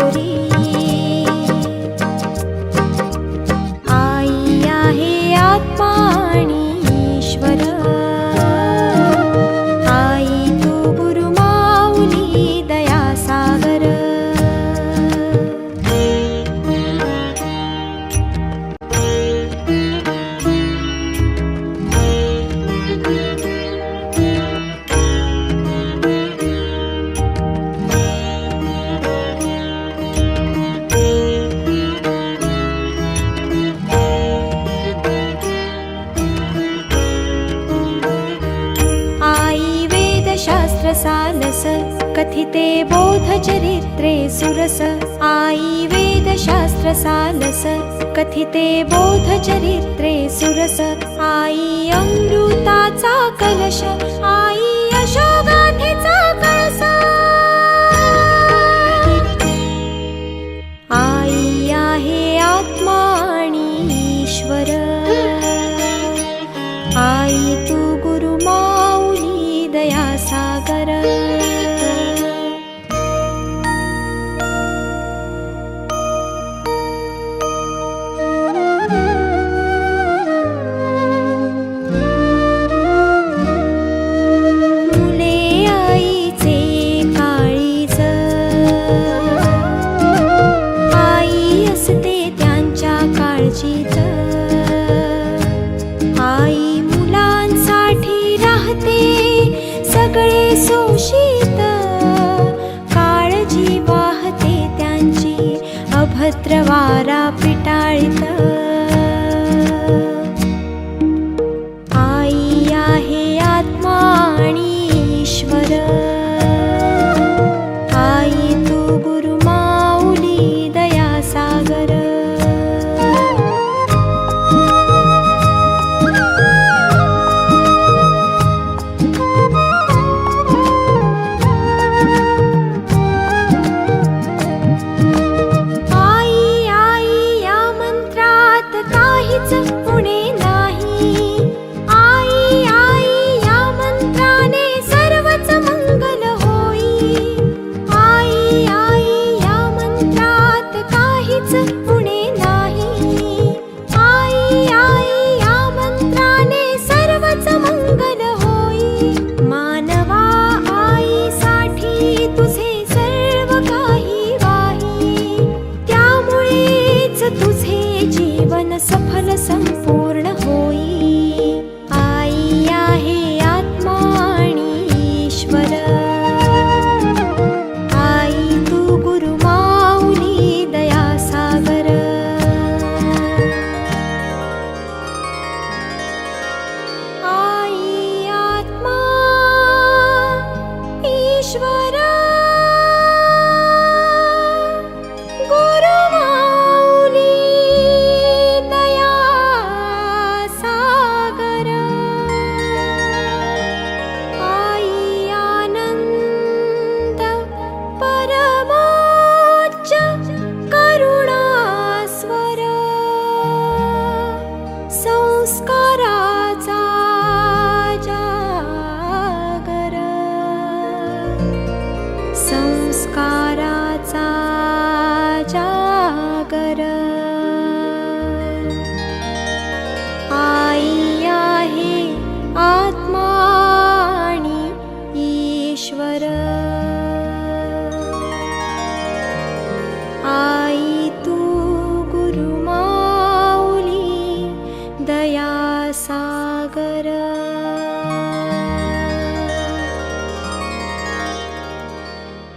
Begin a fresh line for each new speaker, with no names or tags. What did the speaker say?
করি कथिते बोधचरित्रे सुरस आई वेदशास्त्र सालस कथिते बोधचरित्रे सुरस आई अमृताचा कलश आई प्रवारा वाहते पिटाळीत seus.